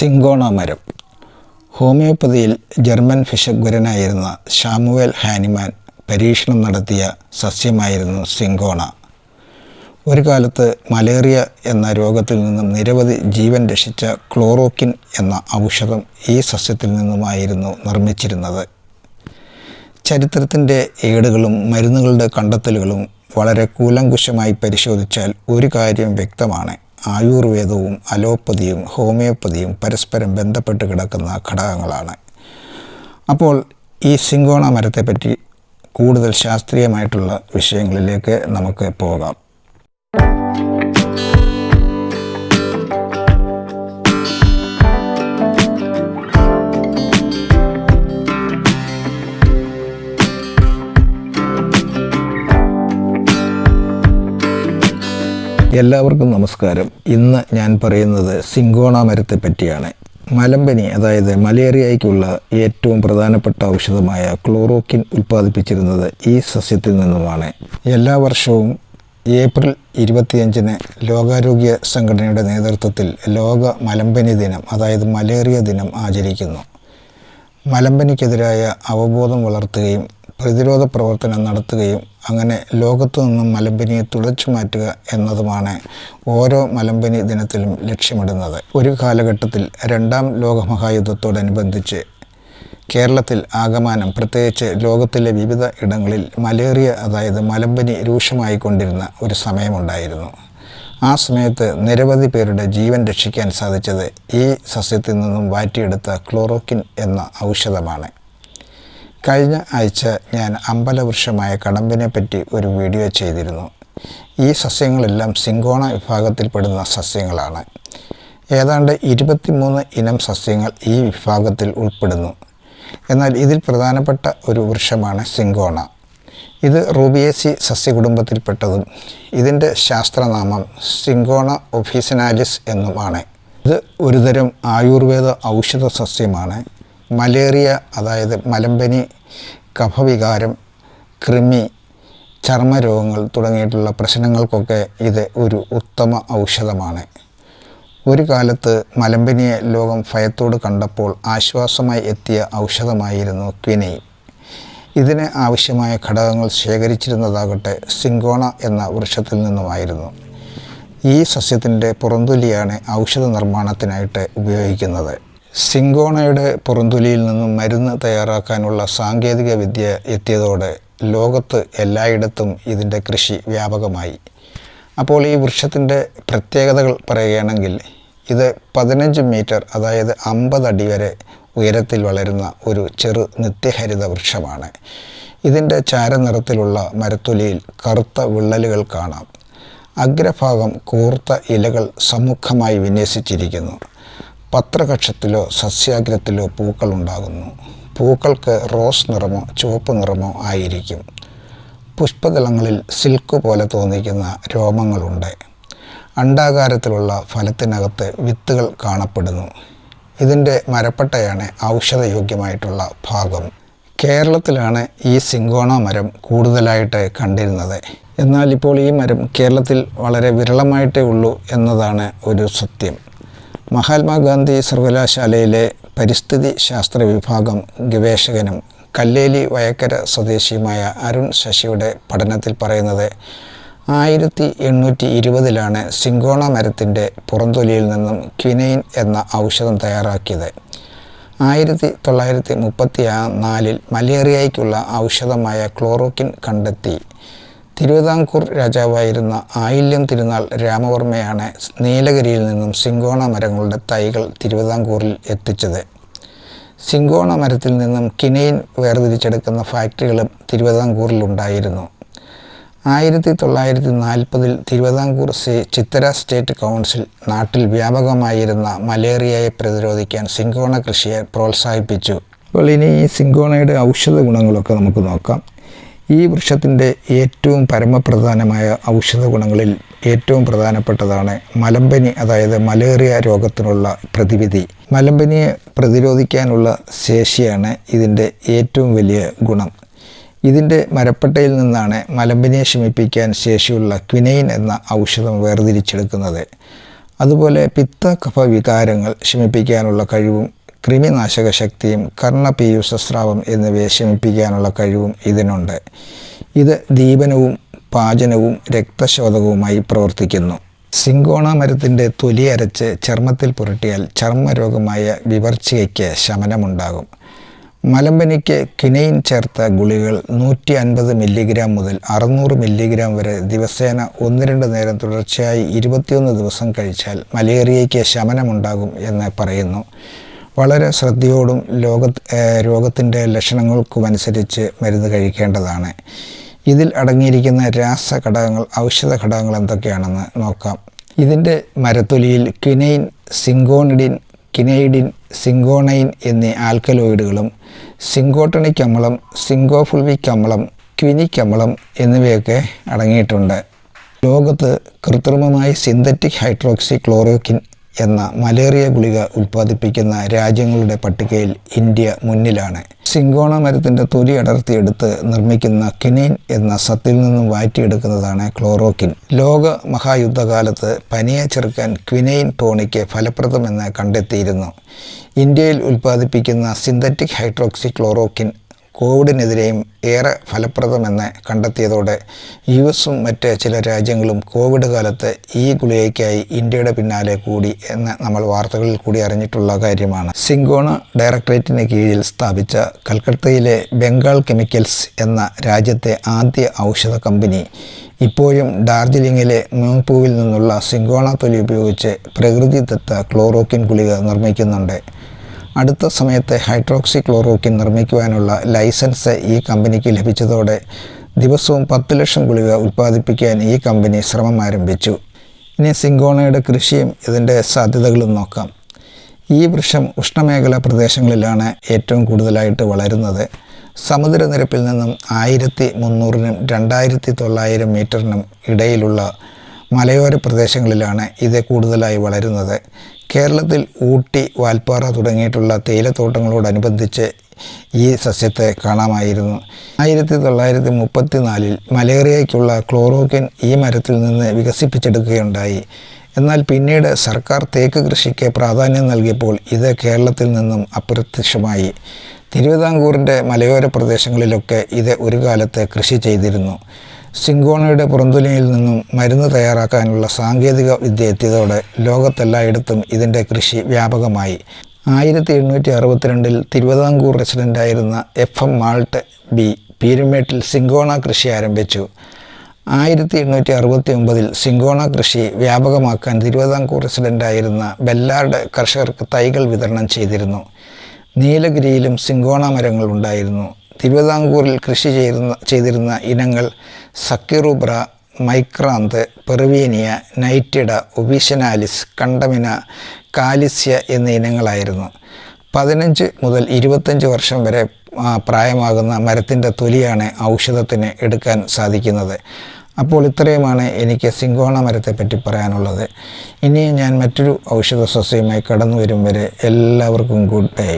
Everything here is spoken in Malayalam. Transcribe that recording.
സിങ്കോണ മരം ഹോമിയോപ്പതിയിൽ ജർമ്മൻ ഫിഷഗ്വരനായിരുന്ന ഷാമുവേൽ ഹാനിമാൻ പരീക്ഷണം നടത്തിയ സസ്യമായിരുന്നു സിങ്കോണ ഒരു കാലത്ത് മലേറിയ എന്ന രോഗത്തിൽ നിന്നും നിരവധി ജീവൻ രക്ഷിച്ച ക്ലോറോക്കിൻ എന്ന ഔഷധം ഈ സസ്യത്തിൽ നിന്നുമായിരുന്നു നിർമ്മിച്ചിരുന്നത്. ചരിത്രത്തിന്റെ ഏടുകളും മരുന്നുകളുടെ കണ്ടെത്തലുകളും വളരെ കൂലങ്കുശമായി പരിശോധിച്ചാൽ ഒരു കാര്യം വ്യക്തമാണ്. ആയുർവേദവും അലോപ്പതിയും ഹോമിയോപ്പതിയും പരസ്പരം ബന്ധപ്പെട്ട് കിടക്കുന്ന ഘടകങ്ങളാണ്. അപ്പോൾ ഈ സിങ്കോണ മരത്തെപ്പറ്റി കൂടുതൽ ശാസ്ത്രീയമായിട്ടുള്ള വിഷയങ്ങളിലേക്ക് നമുക്ക് പോകാം. എല്ലാവർക്കും നമസ്കാരം. ഇന്ന് ഞാൻ പറയുന്നത് സിങ്കോണ മരത്തെ പറ്റിയാണ്. മലമ്പനി അതായത് മലേറിയയ്ക്കുള്ള ഏറ്റവും പ്രധാനപ്പെട്ട ഔഷധമായ ക്ലോറോക്കിൻ ഉൽപ്പാദിപ്പിച്ചിരുന്നത് ഈ സസ്യത്തിൽ നിന്നുമാണ്. എല്ലാ വർഷവും ഏപ്രിൽ ഇരുപത്തിയഞ്ചിന് ലോകാരോഗ്യ സംഘടനയുടെ നേതൃത്വത്തിൽ ലോക മലമ്പനി ദിനം അതായത് മലേറിയ ദിനം ആചരിക്കുന്നു. മലമ്പനിക്കെതിരായ അവബോധം വളർത്തുകയും പ്രതിരോധ പ്രവർത്തനം നടത്തുകയും അങ്ങനെ ലോകത്തു നിന്നും മലമ്പനിയെ തുടച്ചു മാറ്റുക എന്നതുമാണ് ഓരോ മലമ്പനി ദിനത്തിലും ലക്ഷ്യമിടുന്നത്. ഒരു കാലഘട്ടത്തിൽ രണ്ടാം ലോകമഹായുദ്ധത്തോടനുബന്ധിച്ച് കേരളത്തിൽ ആകമാനം പ്രത്യേകിച്ച് ലോകത്തിലെ വിവിധ ഇടങ്ങളിൽ മലേറിയ അതായത് മലമ്പനി രൂക്ഷമായിക്കൊണ്ടിരുന്ന ഒരു സമയമുണ്ടായിരുന്നു. ആ സമയത്ത് നിരവധി പേരുടെ ജീവൻ രക്ഷിക്കാൻ സാധിച്ചത് ഈ സസ്യത്തിൽ നിന്നും വാറ്റിയെടുത്ത ക്ലോറോക്കിൻ എന്ന ഔഷധമാണ്. കഴിഞ്ഞ ആഴ്ച ഞാൻ അമ്പലവൃക്ഷമായ കടമ്പിനെ പറ്റി ഒരു വീഡിയോ ചെയ്തിരുന്നു. ഈ സസ്യങ്ങളെല്ലാം സിങ്കോണ വിഭാഗത്തിൽപ്പെടുന്ന സസ്യങ്ങളാണ്. ഏതാണ്ട് ഇരുപത്തിമൂന്ന് ഇനം സസ്യങ്ങൾ ഈ വിഭാഗത്തിൽ ഉൾപ്പെടുന്നു. എന്നാൽ ഇതിൽ പ്രധാനപ്പെട്ട ഒരു വൃക്ഷമാണ് സിങ്കോണ ഇത് റൂബിയേസി സസ്യകുടുംബത്തിൽപ്പെട്ടതും ഇതിന്റെ ശാസ്ത്രനാമം സിങ്കോണ ഒഫീസനാലിസ് എന്നുമാണ്. ഇത് ഒരുതരം ആയുർവേദ ഔഷധ സസ്യമാണ്. മലേറിയ അതായത് മലമ്പനി കഫവികാരം കൃമി ചർമ്മരോഗങ്ങൾ തുടങ്ങിയിട്ടുള്ള പ്രശ്നങ്ങൾക്കൊക്കെ ഇത് ഒരു ഉത്തമ ഔഷധമാണ്. ഒരു കാലത്ത് മലമ്പനിയെ ലോകം ഭയത്തോട് കണ്ടപ്പോൾ ആശ്വാസമായി എത്തിയ ഔഷധമായിരുന്നു ക്വിനൈൻ ഇതിന് ആവശ്യമായ ഘടകങ്ങൾ ശേഖരിച്ചിരുന്നതാകട്ടെ സിങ്കോണ എന്ന വൃക്ഷത്തിൽ നിന്നുമായിരുന്നു. ഈ സസ്യത്തിന്റെ പുറന്തൊലിയാണ് ഔഷധ നിർമ്മാണത്തിനായിട്ട് ഉപയോഗിക്കുന്നത്. സിങ്കോണയുടെ പുറന്തൊലിയിൽ നിന്നും മരുന്ന് തയ്യാറാക്കാനുള്ള സാങ്കേതിക വിദ്യ എത്തിയതോടെ ലോകത്ത് എല്ലായിടത്തും ഇതിന്റെ കൃഷി വ്യാപകമായി. അപ്പോൾ ഈ വൃക്ഷത്തിന്റെ പ്രത്യേകതകൾ പറയുകയാണെങ്കിൽ ഇത് പതിനഞ്ച് മീറ്റർ അതായത് അമ്പത് അടി വരെ ഉയരത്തിൽ വളരുന്ന ഒരു ചെറു നിത്യഹരിത വൃക്ഷമാണ്. ഇതിന്റെ ചാരനിറത്തിലുള്ള മരത്തൊലിയിൽ കറുത്ത വിള്ളലുകൾ കാണാം. അഗ്രഭാഗം കൂർത്ത ഇലകൾ സമുഖമായി വിന്യസിച്ചിരിക്കുന്നു. പത്രകക്ഷത്തിലോ സസ്യാഗ്രത്തിലോ പൂക്കൾ ഉണ്ടാകുന്നു പൂക്കൾക്ക് റോസ് നിറമോ ചുവപ്പ് നിറമോ ആയിരിക്കും. പുഷ്പതലങ്ങളിൽ സിൽക്ക് പോലെ തോന്നിക്കുന്ന രോമങ്ങളുണ്ട്. അണ്ടാകാരത്തിലുള്ള ഫലത്തിനകത്ത് വിത്തുകൾ കാണപ്പെടുന്നു. ഇതിന്റെ മരപ്പട്ടയാണ് ഔഷധയോഗ്യമായിട്ടുള്ള ഭാഗം. കേരളത്തിലാണ് ഈ സിങ്കോണ മരം കൂടുതലായിട്ട് കണ്ടിരുന്നത്. എന്നാൽ ഇപ്പോൾ ഈ മരം കേരളത്തിൽ വളരെ വിരളമായിട്ടേ ഉള്ളൂ എന്നതാണ് ഒരു സത്യം. മഹാത്മാഗാന്ധി സർവകലാശാലയിലെ പരിസ്ഥിതി ശാസ്ത്ര വിഭാഗം ഗവേഷകനും കല്ലേലി വയക്കര സ്വദേശിയുമായ അരുൺ ശശിയുടെ പഠനത്തിൽ പറയുന്നത് ആയിരത്തി എണ്ണൂറ്റി ഇരുപതിലാണ് സിങ്കോണ മരത്തിന്റെ പുറന്തൊലിയിൽ നിന്നും ക്വിനൈൻ എന്ന ഔഷധം തയ്യാറാക്കിയത്. ആയിരത്തി തൊള്ളായിരത്തി മുപ്പത്തി നാലിൽ മലേറിയയ്ക്കുള്ള ഔഷധമായ ക്ലോറോക്കിൻ കണ്ടെത്തി. തിരുവിതാംകൂർ രാജാവായിരുന്ന ആയില്യം തിരുനാൾ രാമവർമ്മയാണ് നീലഗിരിയിൽ നിന്നും സിങ്കോണ മരങ്ങളുടെ തൈകൾ തിരുവിതാംകൂറിൽ എത്തിച്ചത്. സിങ്കോണ മരത്തിൽ നിന്നും കിനൈൻ വേർതിരിച്ചെടുക്കുന്ന ഫാക്ടറികളും തിരുവിതാംകൂറിലുണ്ടായിരുന്നു. ആയിരത്തി തൊള്ളായിരത്തി നാൽപ്പതിൽ Thiruvithamkur C Chithira state council നാട്ടിൽ വ്യാപകമായിരുന്ന മലേറിയയെ പ്രതിരോധിക്കാൻ സിങ്കോണ കൃഷിയെ പ്രോത്സാഹിപ്പിച്ചു. അപ്പോൾ ഇനി ഈ സിങ്കോണയുടെ ഔഷധ ഗുണങ്ങളൊക്കെ നമുക്ക് നോക്കാം. ഈ വൃക്ഷത്തിന്റെ ഏറ്റവും പരമപ്രധാനമായ ഔഷധ ഗുണങ്ങളിൽ ഏറ്റവും പ്രധാനപ്പെട്ടതാണ് മലമ്പനി അതായത് മലേറിയ രോഗത്തിനുള്ള പ്രതിവിധി. മലമ്പനിയെ പ്രതിരോധിക്കാനുള്ള ശേഷിയാണ് ഇതിന്റെ ഏറ്റവും വലിയ ഗുണം. ഇതിന്റെ മരപ്പട്ടയിൽ നിന്നാണ് മലമ്പനിയെ ശമിപ്പിക്കാൻ ശേഷിയുള്ള ക്വിനൈൻ എന്ന ഔഷധം വേർതിരിച്ചെടുക്കുന്നത്. അതുപോലെ പിത്ത കഫ വികാരങ്ങൾ ശമിപ്പിക്കാനുള്ള കഴിവും കൃമിനാശക ശക്തിയും കർണപീയൂഷസ്രാവം എന്നിവയെ ശമിപ്പിക്കാനുള്ള കഴിവും ഇതിനുണ്ട്. ഇത് ദീപനവും പാചനവും രക്തശോധകവുമായി പ്രവർത്തിക്കുന്നു. സിങ്കോണ മരത്തിന്റെ തൊലി അരച്ച് ചർമ്മത്തിൽ പുരട്ടിയാൽ ചർമ്മരോഗമായ വിവർച്ചയ്ക്ക് ശമനമുണ്ടാകും. മലമ്പനിക്ക് കിനൈൻ ചേർത്ത ഗുളികൾ നൂറ്റി അൻപത് മില്ലിഗ്രാം മുതൽ അറുന്നൂറ് മില്ലിഗ്രാം വരെ ദിവസേന ഒന്ന് രണ്ട് നേരം തുടർച്ചയായി ഇരുപത്തിയൊന്ന് ദിവസം കഴിച്ചാൽ മലേറിയയ്ക്ക് ശമനമുണ്ടാകും എന്ന് പറയുന്നു. വളരെ ശ്രദ്ധയോടും ലോക രോഗത്തിന്റെ ലക്ഷണങ്ങൾക്കുമനുസരിച്ച് മരുന്ന് കഴിക്കേണ്ടതാണ്. ഇതിൽ അടങ്ങിയിരിക്കുന്ന രാസ ഘടകങ്ങൾ ഔഷധ ഘടകങ്ങൾ എന്തൊക്കെയാണെന്ന് നോക്കാം. ഇതിന്റെ മരത്തൊലിയിൽ ക്വിനൈൻ സിങ്കോണിഡിൻ കിനൈഡിൻ സിങ്കോണൈൻ എന്നീ ആൽക്കലോയിഡുകളും സിങ്കോട്ടണിക് അമ്ലം സിങ്കോഫുൾവിക് അമ്ലം ക്വിനിക് അമ്ലം എന്നിവയൊക്കെ അടങ്ങിയിട്ടുണ്ട്. ലോകത്ത് കൃത്രിമമായി സിന്തറ്റിക് ഹൈഡ്രോക്സി ക്ലോറോക്കിൻ എന്ന മലേറിയ ഗുളിക ഉൽപ്പാദിപ്പിക്കുന്ന രാജ്യങ്ങളുടെ പട്ടികയിൽ ഇന്ത്യ മുന്നിലാണ്. സിങ്കോണ മരത്തിന്റെ തൊലി അടർത്തിയെടുത്ത് നിർമ്മിക്കുന്ന കിനീൻ എന്ന സത്തിൽ നിന്നും വാറ്റിയെടുക്കുന്നതാണ് ക്ലോറോക്കിൻ ലോക മഹായുദ്ധകാലത്ത് പനിയെ ചെറുക്കാൻ ക്വിനൈൻ ടോണിക്ക് ഫലപ്രദമെന്ന് കണ്ടെത്തിയിരുന്നു. ഇന്ത്യയിൽ ഉൽപ്പാദിപ്പിക്കുന്ന സിന്തറ്റിക് ഹൈഡ്രോക്സി ക്ലോറോക്കിൻ കോവിഡിനെതിരെയും ഏറെ ഫലപ്രദമെന്ന് കണ്ടെത്തിയതോടെ യു എസും മറ്റ് ചില രാജ്യങ്ങളും കോവിഡ് കാലത്ത് ഈ ഗുളികയ്ക്കായി ഇന്ത്യയുടെ പിന്നാലെ കൂടി എന്ന് നമ്മൾ വാർത്തകളിൽ കൂടി അറിഞ്ഞിട്ടുള്ള കാര്യമാണ്. സിംഗോണ ഡയറക്ടറേറ്റിന് കീഴിൽ സ്ഥാപിച്ച കൽക്കട്ടയിലെ ബംഗാൾ കെമിക്കൽസ് എന്ന രാജ്യത്തെ ആദ്യ ഔഷധ കമ്പനി ഇപ്പോഴും ഡാർജിലിംഗിലെ മൂപ്പൂവിൽ നിന്നുള്ള സിംഗോണ തൊലി ഉപയോഗിച്ച് പ്രകൃതിദത്ത ക്ലോറോക്കിൻ ഗുളിക നിർമ്മിക്കുന്നുണ്ട്. അടുത്ത സമയത്ത് ഹൈഡ്രോക്സി ക്ലോറോക്കിൻ നിർമ്മിക്കുവാനുള്ള ലൈസൻസ് ഈ കമ്പനിക്ക് ലഭിച്ചതോടെ ദിവസവും പത്ത് ലക്ഷം ഗുളിക ഉൽപ്പാദിപ്പിക്കാൻ ഈ കമ്പനി ശ്രമം ആരംഭിച്ചു. ഇനി സിങ്കോണയുടെ കൃഷിയും ഇതിന്റെ സാധ്യതകളും നോക്കാം. ഈ വൃക്ഷം ഉഷ്ണമേഖലാ പ്രദേശങ്ങളിലാണ് ഏറ്റവും കൂടുതലായിട്ട് വളരുന്നത്. സമുദ്രനിരപ്പിൽ നിന്നും ആയിരത്തി മുന്നൂറിനും രണ്ടായിരത്തി തൊള്ളായിരം മീറ്ററിനും ഇടയിലുള്ള മലയോര പ്രദേശങ്ങളിലാണ് ഇത് കൂടുതലായി വളരുന്നത്. കേരളത്തിൽ ഊട്ടി വാൽപ്പാറ തുടങ്ങിയിട്ടുള്ള തേയിലത്തോട്ടങ്ങളോടനുബന്ധിച്ച് ഈ സസ്യത്തെ കാണാമായിരുന്നു. ആയിരത്തി തൊള്ളായിരത്തി മുപ്പത്തി നാലിൽ മലേറിയയ്ക്കുള്ള ക്ലോറോക്കിൻ ഈ മരത്തിൽ നിന്ന് വികസിപ്പിച്ചെടുക്കുകയുണ്ടായി. എന്നാൽ പിന്നീട് സർക്കാർ തേക്ക് കൃഷിക്ക് പ്രാധാന്യം നൽകിയപ്പോൾ ഇത് കേരളത്തിൽ നിന്നും അപ്രത്യക്ഷമായി. തിരുവിതാംകൂറിന്റെ മലയോര പ്രദേശങ്ങളിലൊക്കെ ഇത് ഒരു കാലത്ത് കൃഷി ചെയ്തിരുന്നു. സിങ്കോണയുടെ പുറന്തുലയിൽ നിന്നും മരുന്ന് തയ്യാറാക്കാനുള്ള സാങ്കേതിക വിദ്യ എത്തിയതോടെ ലോകത്തെല്ലായിടത്തും ഇതിന്റെ കൃഷി വ്യാപകമായി. ആയിരത്തി എണ്ണൂറ്റി അറുപത്തിരണ്ടിൽ തിരുവിതാംകൂർ റെസിഡന്റായിരുന്ന എഫ്. എം. മാൾട്ട് ബി പീരുമേട്ടിൽ സിങ്കോണ കൃഷി ആരംഭിച്ചു. ആയിരത്തി എണ്ണൂറ്റി അറുപത്തി ഒമ്പതിൽ സിങ്കോണ കൃഷി വ്യാപകമാക്കാൻ തിരുവിതാംകൂർ റെസിഡന്റായിരുന്ന ബെല്ലാർഡ് കർഷകർക്ക് തൈകൾ വിതരണം ചെയ്തിരുന്നു. നീലഗിരിയിലും സിങ്കോണ മരങ്ങൾ ഉണ്ടായിരുന്നു. തിരുവിതാംകൂറിൽ കൃഷി ചെയ്തിരുന്ന ചെയ്തിരുന്ന ഇനങ്ങൾ സക്കിറുബ്ര മൈക്രാന്ത് പെർവീനിയ നൈറ്റിഡ ഒബീഷനാലിസ് കണ്ടമിന കാലിസ്യ എന്നീ ഇനങ്ങളായിരുന്നു. പതിനഞ്ച് മുതൽ ഇരുപത്തഞ്ച് വർഷം വരെ പ്രായമാകുന്ന മരത്തിന്റെ തൊലിയാണ് ഔഷധത്തിന് എടുക്കാൻ സാധിക്കുന്നത്. അപ്പോൾ ഇത്രയുമാണ് എനിക്ക് സിങ്കോണ മരത്തെപ്പറ്റി പറയാനുള്ളത്. ഇനി ഞാൻ മറ്റൊരു ഔഷധ സസ്യമായി കടന്നു വരും വരെ എല്ലാവർക്കും ഗുഡ് ബൈ.